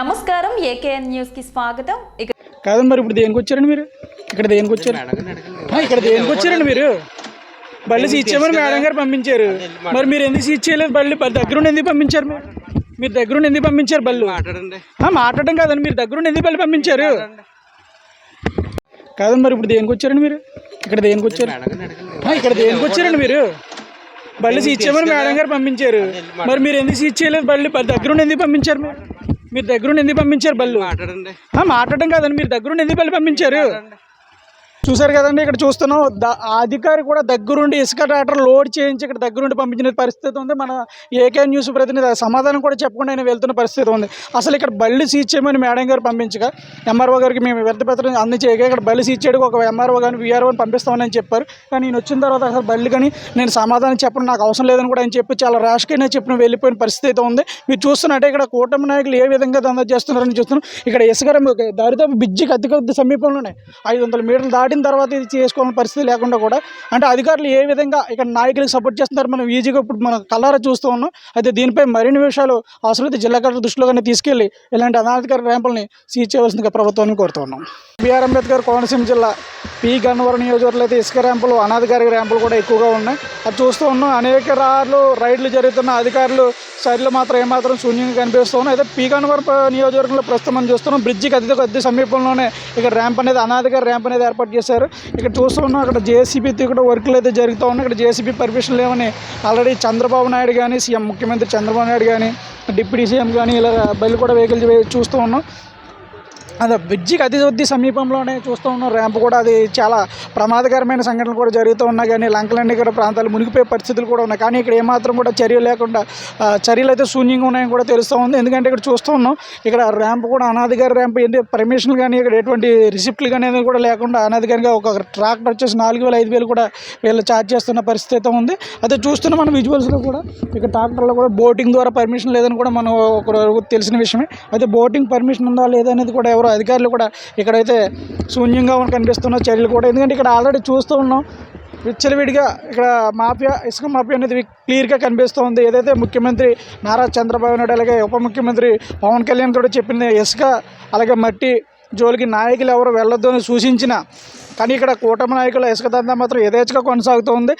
నమస్కారం ఏకేఎన్ న్యూస్కి స్వాగతం. ఇక మరి ఇప్పుడు దేనికి వచ్చారండి మీరు? ఇక్కడ దేనికి వచ్చారు? ఆ, ఇక్కడ దేనికి వచ్చారండి మీరు? బళ్ళు సీజ్ చేయమని మేడం గారు పంపించారు. మరి మీరు ఎందుకు సీజ్ చేయలేదు బళ్ళు? బళ్ళు దగ్గరుండి ఎందుకు పంపించారు మీరు? మీరు దగ్గరుండి ఎందుకు పంపించారు బళ్ళు? మాట్లాడండి ఆ, మాట్లాడడం కాదండి మీరు దగ్గరుండి ఎందుకు బళ్ళు పంపించారు? కాదండి మరి ఇప్పుడు దేనికి వచ్చారండి మీరు? ఇక్కడ దేనికి వచ్చారు? ఆ, ఇక్కడ దేనికి వచ్చారండి మీరు? బళ్ళు సీజ్ చేయమని మేడం గారు పంపించారు. మరి మీరు ఎందుకు సీజ్ చేయలేదు బళ్ళు? బళ్ళు దగ్గరుండి ఎందుకు పంపించారు మీరు? మీరు దగ్గరుండి ఎందుకు పంపించారు బళ్ళు? మాట్లాడండి. మాట్లాడడం కాదండి మీరు దగ్గరుండి ఎందుకు బళ్ళు పంపించారు? చూసారు కదండి ఇక్కడ చూస్తున్నాం. అధికారి కూడా దగ్గరుండి ఇసుక ట్రాక్టర్ లోడ్ చేయించి ఇక్కడ దగ్గరుండి పంపించిన పరిస్థితి ఉంది. మన ఏకే న్యూస్ ప్రతినిధి సమాధానం కూడా చెప్పకుండా ఆయన వెళ్తున్న పరిస్థితి ఉంది. అసలు ఇక్కడ బళ్ళు సీజ్ చేయమని మేడం గారు పంపించగా ఎంఆర్ఓ గారికి మేము వ్యర్థపత్రం అందించేయగా ఇక్కడ బళ్ళు సీజ్ చేయడానికి ఒక ఎంఆర్ఓ కానీ విఆర్ఓని పంపిస్తామని చెప్పారు. కానీ నేను వచ్చిన తర్వాత అసలు బళ్ళు కానీ నేను సమాధానం చెప్పడం నాకు అవసరం లేదని కూడా ఆయన చెప్పి చాలా ర్యాష్గా చెప్పిన వెళ్ళిపోయిన పరిస్థితి అయితే ఉంది. మీరు చూస్తున్నట్టే ఇక్కడ కూటమి నాయకులు ఏ విధంగా దందా చేస్తున్నారని చూస్తున్నాం. ఇక్కడ ఇసుక దారిదాపు బిజ్జికి అతి కొద్ది సమీపంలోనే ఐదు వందల మీటర్లు దాటిన తర్వాత ఇది చేసుకోవాలని పరిస్థితి లేకుండా కూడా అంటే అధికారులు ఏ విధంగా ఇక్కడ నాయకులకు సపోర్ట్ చేస్తున్నారు మనం ఈజీగా ఇప్పుడు మనం కల్లారా చూస్తూ ఉన్నాం. అయితే దీనిపై మరిన్ని విషయాలు అసలు జిల్లా కలెక్టర్ దృష్టిలోనే తీసుకెళ్ళి ఇలాంటి అనాధికార ర్యాంపుల్ని సీజ్ చేయవలసిందిగా ప్రభుత్వాన్ని కోరుతూ ఉన్నాం బిఆర్ అంబేద్కర్ కోనసీమ జిల్లా పి. గన్నవరం నియోజకవర్గంలో అయితే ఇసుక ర్యాంపులు అనాధికారిక ర్యాంపులు కూడా ఎక్కువగా ఉన్నాయి. అది చూస్తూ ఉన్నాం. అనేక రాళ్ళు రైడ్లు జరుగుతున్న అధికారులు సైడ్లు మాత్రం ఏమాత్రం శూన్యంగా కనిపిస్తూ ఉన్నాయి. అయితే పి. గన్నవరం నియోజకవర్గంలో ప్రస్తుతం మనం చూస్తున్నాం బ్రిడ్జికి అతి కొద్ది సమీపంలోనే ఇక్కడ ర్యాంప్ అనేది అనాధికార ర్యాంప్ అనేది ఏర్పాటు చేశారు. ఇక్కడ చూస్తున్నాం అక్కడ జేసీబీతో కూడా వర్కులు అయితే జరుగుతూ ఉన్నాయి. ఇక్కడ జేసీబీ పర్మిషన్ లేవని ఆల్రెడీ చంద్రబాబు నాయుడు కానీ సీఎం ముఖ్యమంత్రి చంద్రబాబు నాయుడు కానీ డిప్యూటీ సీఎం కానీ ఇలా బయలు కూడా వెహికల్ చూస్తూ ఉన్నాం. అదే బ్రిడ్జికి అతి కొద్ది సమీపంలోనే చూస్తూ ఉన్నాం ర్యాంప్ కూడా అది చాలా ప్రమాదకరమైన సంఘటనలు కూడా జరుగుతూ ఉన్నాయి. కానీ లంకలన్నీ కూడా ప్రాంతాలు మునిగిపోయే పరిస్థితులు కూడా ఉన్నాయి. కానీ ఇక్కడ ఏమాత్రం కూడా చర్యలు లేకుండా చర్యలు అయితే శూన్యంగా ఉన్నాయని కూడా తెలుస్తూ ఉంది. ఎందుకంటే ఇక్కడ చూస్తూ ఉన్నాం ఇక్కడ ర్యాంప్ కూడా అనాధికార ర్యాంప్ ఏంటి పర్మిషన్లు కానీ ఇక్కడ ఎటువంటి రిసిప్ట్లు కానీ అనేది కూడా లేకుండా అనాధికారిగా ఒక ట్రాక్టర్ వచ్చేసి నాలుగు వేలు ఐదు వేలు కూడా వీళ్ళు ఛార్జ్ చేస్తున్న పరిస్థితి అయితే ఉంది. అదే చూస్తున్నాం మనం విజువల్స్లో కూడా ఇక్కడ ట్రాక్టర్లో కూడా బోటింగ్ ద్వారా పర్మిషన్ లేదని కూడా మనం ఒక తెలిసిన విషయమే. అయితే బోటింగ్ పర్మిషన్ ఉందా లేదా అనేది కూడా ఎవరో అధికారులు కూడా ఇక్కడైతే శూన్యంగా కనిపిస్తున్న చర్యలు కూడా. ఎందుకంటే ఇక్కడ ఆల్రెడీ చూస్తూ ఉన్నాం. విచ్చలవిడిగా ఇక్కడ మాఫియా ఇసుక మాఫియా అనేది క్లియర్గా కనిపిస్తోంది. ఏదైతే ముఖ్యమంత్రి నారా చంద్రబాబు నాయుడు అలాగే ఉప ముఖ్యమంత్రి పవన్ కళ్యాణ్ కూడా చెప్పింది ఇసుక అలాగే మట్టి జోలికి నాయకులు ఎవరు వెళ్ళొద్దు అని సూచించిన కానీ ఇక్కడ కూటమి నాయకుల ఇసుక దందా మాత్రం యథేచ్ఛగా కొనసాగుతూ ఉంది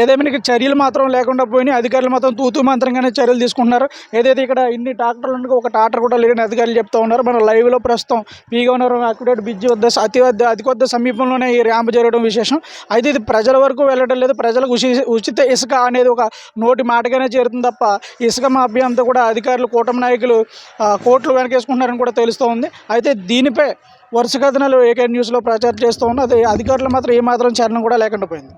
ఏదేమైనా చర్యలు మాత్రం లేకుండా పోయినాయి. అధికారులు మాత్రం తూతూ మంత్రంగానే చర్యలు తీసుకుంటున్నారు. ఏదైతే ఇక్కడ ఇన్ని ట్రాక్టర్లు ఉండగా ఒక ట్రాక్టర్ కూడా లేని అధికారులు చెప్తా ఉన్నారు. మన లైవ్లో ప్రస్తుతం పీగవనవరం అక్యుడేట్ బ్రిడ్జ్ వద్ద అతి వద్ద అతి కొద్ద సమీపంలోనే ఈ ర్యాంప్ జరగడం విశేషం. అయితే ఇది ప్రజల వరకు వెళ్ళడం లేదు. ప్రజలకు ఉచిత ఇసుక అనేది ఒక నోటి మాటగానే చేరుతుంది తప్ప ఇసుక మాఫియా అంతా కూడా అధికారులు కూటమి నాయకులు కోట్లు వెనకేసుకుంటున్నారని కూడా తెలుస్తూ ఉంది. అయితే దీనిపై వరుస కథనాలు ఏకే న్యూస్లో ప్రచారం చేస్తూ ఉన్నది అది అధికారులు మాత్రం ఏమాత్రం చరణం కూడా లేకుండా పోయింది.